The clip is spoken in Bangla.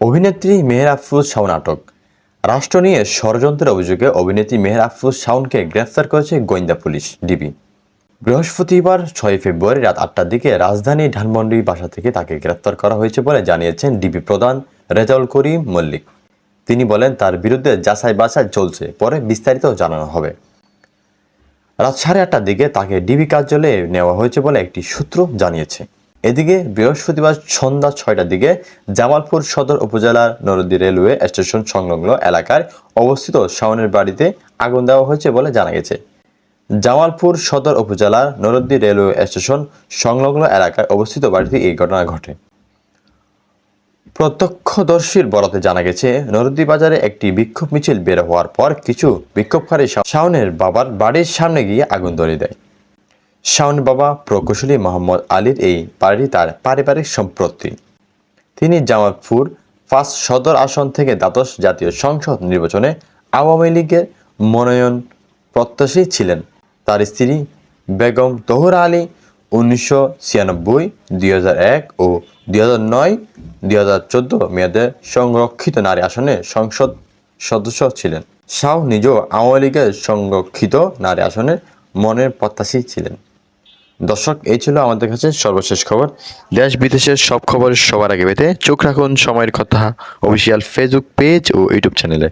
অভিনেত্রী মেহের আফরোজ শাওন আটক রাষ্ট্র নিয়ে ষড়যন্ত্রের অভিযোগে অভিনেত্রী মেহের আফরোজ শাওনকে গ্রেফতার করেছে গোয়েন্দা পুলিশ, ডিবি। বৃহস্পতিবার ছয় ফেব্রুয়ারি রাত আটটার দিকে রাজধানী ধানমন্ডি বাসা থেকে তাকে গ্রেফতার করা হয়েছে বলে জানিয়েছেন ডিবি প্রধান রেজাউল করিম মল্লিক। তিনি বলেন, তার বিরুদ্ধে যাচাই বাছাই চলছে, পরে বিস্তারিত জানানো হবে। রাত সাড়ে আটটার দিকে তাকে ডিবি কার্যালয়ে নেওয়া হয়েছে বলে একটি সূত্র জানিয়েছে। এদিকে বৃহস্পতিবার সন্ধ্যা ছয়টার দিকে জামালপুর সদর উপজেলার নরদী রেলওয়ে স্টেশন সংলগ্ন এলাকায় অবস্থিত শাওনের বাড়িতে আগুন দেওয়া হয়েছে বলে জানা গেছে। জামালপুর সদর উপজেলার নরদ্দি রেলওয়ে স্টেশন সংলগ্ন এলাকায় অবস্থিত বাড়িতে এই ঘটনা ঘটে। প্রত্যক্ষদর্শীর বরাতে জানা গেছে নরদ্দি বাজারে একটি বিক্ষোভ মিছিল বের হওয়ার পর কিছু বিক্ষোভকারী শাওনের বাবার বাড়ির সামনে গিয়ে আগুন ধরিয়ে দেয়। শাওনের বাবা প্রকৌশলী মোহাম্মদ আলীর এই বাড়ি তার পারিবারিক সম্পত্তি। তিনি জামালপুর ফার্স্ট সদর আসন থেকে দ্বাদশ জাতীয় সংসদ নির্বাচনে আওয়ামী লীগের মনোনয়ন প্রত্যাশী ছিলেন। তার স্ত্রী বেগম তহুরা আলী উনিশশো ছিয়ানব্বই, দুই ও দুই হাজার নয়, দুই হাজার চোদ্দ মেয়াদে সংরক্ষিত নারী আসনে সংসদ সদস্য ছিলেন। শাহ নিজেও আওয়ামী লীগের সংরক্ষিত নারী আসনের মনের প্রত্যাশী ছিলেন। দর্শক, এই ছিল আমাদের কাছে সর্বশেষ খবর। দেশ বিদেশের সব খবর সবার আগে পেতে চোখ রাখুন সময়ের কথা অফিসিয়াল ফেসবুক পেজ ও ইউটিউব চ্যানেলে।